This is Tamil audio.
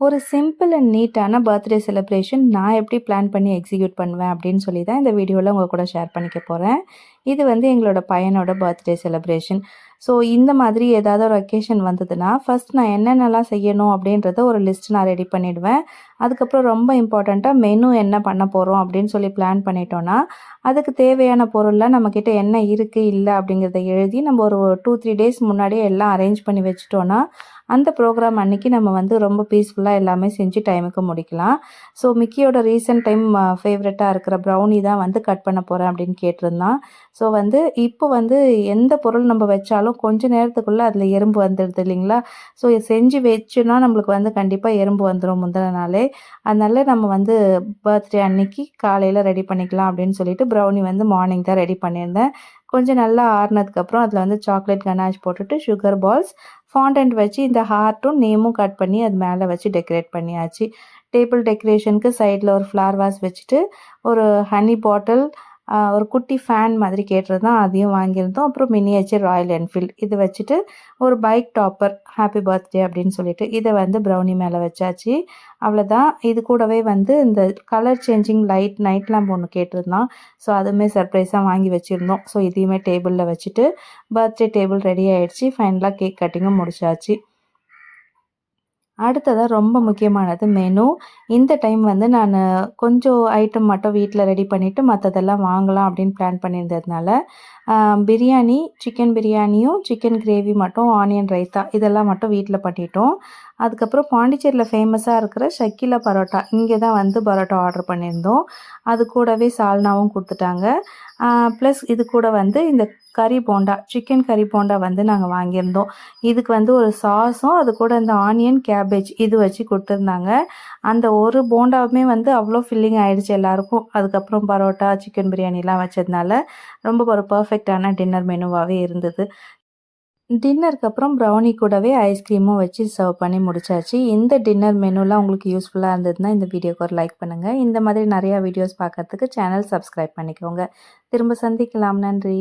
ஒரு சிம்பிள் அண்ட் நீட்டான பர்த்டே செலிப்ரேஷன் நான் எப்படி பிளான் பண்ணி எக்ஸிக்யூட் பண்ணுவேன் அப்படின்னு சொல்லி தான் இந்த வீடியோவில் உங்கள் கூட ஷேர் பண்ணிக்க போகிறேன் இது வந்து எங்களோட பையனோட பர்த்டே செலிப்ரேஷன் ஸோ இந்த மாதிரி ஏதாவது ஒரு அக்கேஷன் வந்ததுன்னா ஃபஸ்ட் நான் என்னென்னலாம் செய்யணும் அப்படின்றத ஒரு லிஸ்ட் நான் ரெடி பண்ணிவிடுவேன் அதுக்கப்புறம் ரொம்ப இம்பார்ட்டண்ட்டாக மெனு என்ன பண்ண போகிறோம் அப்படின்னு சொல்லி பிளான் பண்ணிட்டோன்னா அதுக்கு தேவையான பொருள்லாம் நம்மக்கிட்ட என்ன இருக்குது இல்லை அப்படிங்கிறத எழுதி நம்ம ஒரு டூ த்ரீ டேஸ் முன்னாடியே எல்லாம் அரேஞ்ச் பண்ணி வச்சுட்டோன்னா அந்த ப்ரோக்ராம் அன்றைக்கி நம்ம வந்து ரொம்ப பீஸ்ஃபுல்லாக எல்லாமே செஞ்சு டைமுக்கு முடிக்கலாம். ஸோ மிக்கியோட ரீசெண்ட் டைம் ஃபேவரட்டாக இருக்கிற ப்ரௌனி தான் வந்து கட் பண்ண போகிறேன் அப்படின்னு கேட்டிருந்தான். ஸோ வந்து இப்போ வந்து எந்த பொருள் நம்ம வச்சாலும் கொஞ்ச நேரத்துக்குள்ளே அதில் எறும்பு வந்துடுது இல்லைங்களா? ஸோ செஞ்சு வச்சுன்னா நம்மளுக்கு வந்து கண்டிப்பாக எறும்பு வந்துடும் முந்தின நாளே. அதனால நம்ம வந்து பர்த்டே அன்னைக்கு காலையில் ரெடி பண்ணிக்கலாம் அப்படின்னு சொல்லிட்டு ப்ரௌனி வந்து மார்னிங் தான் ரெடி பண்ணியிருந்தேன். கொஞ்சம் நல்லா ஆறுனதுக்கப்புறம் அதில் வந்து சாக்லேட் கனாஷ் போட்டுட்டு சுகர் பால்ஸ் ஃபாண்டன்ட் வச்சு இந்த ஹார்ட்டும் நேமும் கட் பண்ணி அது மேலே வச்சு டெக்கரேட் பண்ணியாச்சு. டேபிள் டெக்கரேஷனுக்கு சைடில் ஒரு ஃப்ளார் வாஸ் வச்சுட்டு ஒரு ஹனி பாட்டில் ஒரு குட்டி ஃபேன் மாதிரி கேட்டிருந்தோம் அதையும் வாங்கியிருந்தோம். அப்புறம் மினியேச்சர் ராயல் என்ஃபீல்டு இது வச்சுட்டு ஒரு பைக் டாப்பர் ஹாப்பி பர்த்டே அப்படின்னு சொல்லிட்டு இதை வந்து ப்ரௌனி மேலே வச்சாச்சு. அவ்வளோதான் இது கூடவே வந்து இந்த colour changing light night lamp ஒன்று கேட்டிருந்தான். ஸோ அதுவுமே சர்ப்ரைஸாக வாங்கி வச்சுருந்தோம். ஸோ இதையுமே டேபிளில் வச்சுட்டு பர்த்டே டேபிள் ரெடி ஆகிடுச்சு ஃபைனலாக கேக் கட்டிங்கும் முடிச்சாச்சு. அடுத்ததாக ரொம்ப முக்கியமானது மெனு இந்த டைம் வந்து நான் கொஞ்சம் ஐட்டம் மட்டும் வீட்டில் ரெடி பண்ணிவிட்டு மற்றதெல்லாம் வாங்கலாம் அப்படின்னு பிளான் பண்ணியிருந்ததுனால பிரியாணி சிக்கன் பிரியாணியும் சிக்கன் கிரேவி மட்டும் ஆனியன் ரைத்தா இதெல்லாம் மட்டும் வீட்டில் பண்ணிட்டோம் அதுக்கப்புறம் பாண்டிச்சேரியில் ஃபேமஸாக இருக்கிற ஷக்கிலா பரோட்டா இங்கே தான் வந்து பரோட்டா ஆர்டர் பண்ணியிருந்தோம். அது கூடவே சால்னாவும் கொடுத்துட்டாங்க. ப்ளஸ் இது கூட வந்து இந்த கறி போண்டா சிக்கன் கறி போண்டா வந்து நாங்கள் வாங்கியிருந்தோம். இதுக்கு வந்து ஒரு சாஸும் அது கூட இந்த ஆனியன் கேபேஜ் இது வச்சு கொடுத்துருந்தாங்க. அந்த ஒரு போண்டாவுமே வந்து அவ்வளோ ஃபில்லிங் ஆகிடுச்சு எல்லாருக்கும். அதுக்கப்புறம் பரோட்டா சிக்கன் பிரியாணிலாம் வச்சதுனால ரொம்ப ஒரு பர்ஃபெக்ட் பர்ஃபெக்டான டின்னர் மெனுவாகவே இருந்தது. டின்னருக்கு அப்புறம் ப்ரௌனி கூடவே ஐஸ்கிரீமும் வச்சு சர்வ் பண்ணி முடிச்சாச்சு. இந்த டின்னர் மெனுலாம் உங்களுக்கு யூஸ்ஃபுல்லாக இருந்ததுன்னா இந்த வீடியோக்கு ஒரு லைக் பண்ணுங்கள் இந்த மாதிரி நிறையா வீடியோஸ் பார்க்கறதுக்கு சேனல் சப்ஸ்கிரைப் பண்ணிக்கோங்க. திரும்ப சந்திக்கலாம். நன்றி.